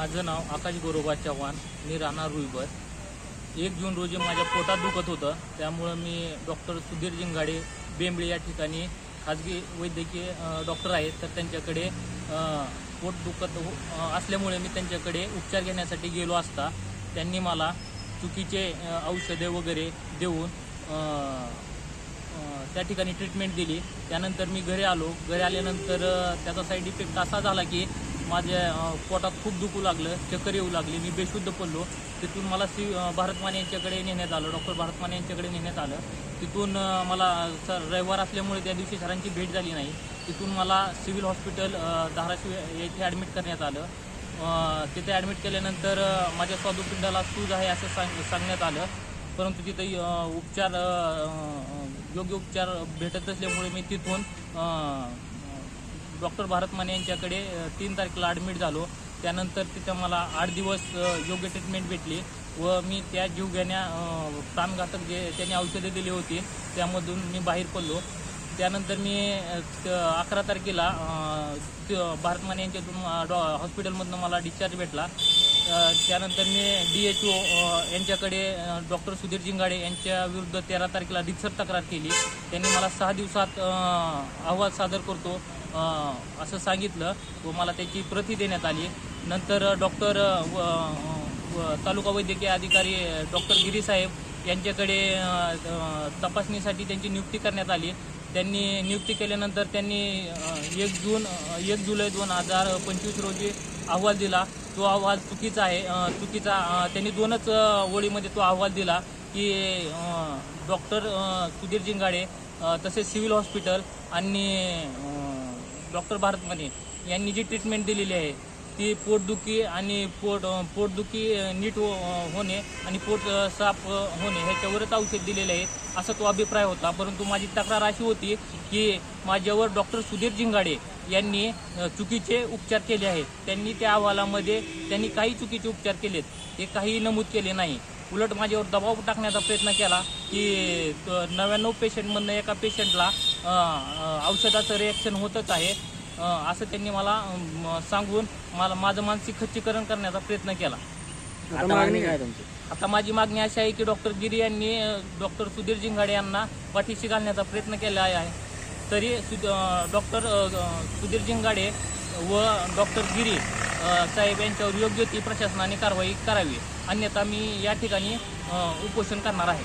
माझं नाव आकाश गोरोबा चव्हाण. मी राहणार रुईबर एक जून रोजी माझ्या पोटात दुखत होतं. त्यामुळं मी डॉक्टर सुधीर जिंगाडे बेंबळे या ठिकाणी खाजगी वैद्यकीय डॉक्टर आहेत. तर त्यांच्याकडे पोट दुखत हो, असल्यामुळे मी त्यांच्याकडे उपचार घेण्यासाठी गेलो असता. त्यांनी मला चुकीचे औषधे वगैरे देऊन त्या ठिकाणी ट्रीटमेंट दिली. त्यानंतर मी घरी आलो. घरी आल्यानंतर त्याचा साईड इफेक्ट असा झाला की माझ्या पोटात खूप दुखू लागलं चक्कर येऊ लागली मी बेशुद्ध पडलो. तिथून मला सी भारतमान भारत माने यांच्याकडे नेण्यात आलं डॉक्टर भारत माने यांच्याकडे नेण्यात आलं. तिथून मला सर रविवार असल्यामुळे त्या दिवशी सरांची भेट झाली नाही. तिथून मला सिव्हिल हॉस्पिटल धाराशिव येथे ॲडमिट करण्यात आलं. तिथे ॲडमिट केल्यानंतर माझ्या स्वादुपिंडाला सूज आहे असं सांग सांगण्यात आलं. परंतु तिथे उपचार योग्य उपचार भेटत असल्यामुळे मी तिथून डॉक्टर भारत माने यांच्याकडे तीन तारखेला ॲडमिट झालो. त्यानंतर तिथं मला आठ दिवस योग्य ट्रीटमेंट भेटली व मी त्या जीवघेण्या प्राणघातक जे त्यांनी औषधे दिली होती त्यामधून मी बाहेर पडलो. त्यानंतर मी अकरा तारखेला भारत माने यांच्यातून डॉ हॉस्पिटलमधनं मला डिस्चार्ज भेटला. त्यानंतर मी डी एच ओ यांच्याकडे डॉक्टर सुधीर जिंगाडे यांच्या विरुद्ध तेरा तारखेला रितसर तक्रार केली. त्यांनी मला सहा दिवसात अहवाल सादर करतो. असं सांगितलं व मला त्याची प्रती देण्यात आली. नंतर डॉक्टर व तालुका वैद्यकीय अधिकारी डॉक्टर गिरीसाहेब यांच्याकडे तपासणीसाठी त्यांची नियुक्ती करण्यात आली. त्यांनी नियुक्ती केल्यानंतर त्यांनी एक जून एक जुलै दोन हजार पंचवीस रोजी अहवाल दिला. तो अहवाल चुकीचा आहे. चुकीचा त्यांनी दोनच ओळीमध्ये तो अहवाल दिला की डॉक्टर सुधीर जिंगाडे तसेच सिव्हिल हॉस्पिटल आणि डॉक्टर भारत मने यांनी जी ट्रीटमेंट दिलेली आहे ती पोटदुखी आणि पोट पोटदुखी नीट हो- होणे आणि पोट साफ होणे ह्याच्यावरच औषध दिलेले आहे असा तो अभिप्राय होता. परंतु माझी तक्रार अशी होती की माझ्यावर डॉक्टर सुधीर झिंगाडे यांनी चुकीचे उपचार केले आहेत. त्यांनी त्या अहवालामध्ये त्यांनी काही चुकीचे उपचार केलेत. ते काही नमूद केले नाही. उलट माझ्यावर दबाव टाकण्याचा प्रयत्न केला. की त- नव्याण्णव पेशंटमधनं एका पेशंटला औषधाचं रिॲक्शन होतच आहे. असं त्यांनी मला सांगून मला माझं मानसिक खच्चीकरण करण्याचा प्रयत्न केला. आता मागणी काय तुमची? आता माझी मागणी अशी आहे की डॉक्टर गिरी यांनी डॉक्टर सुधीर जिंगाडे यांना पाठीशी घालण्याचा प्रयत्न केला आहे. तरी सुद डॉक्टर सुधीर जिंगाडे व डॉक्टर गिरी साहेब यांच्यावर योग्य ती प्रशासनाने कारवाई करावी. अन्यथा मी या ठिकाणी उपोषण करणार आहे.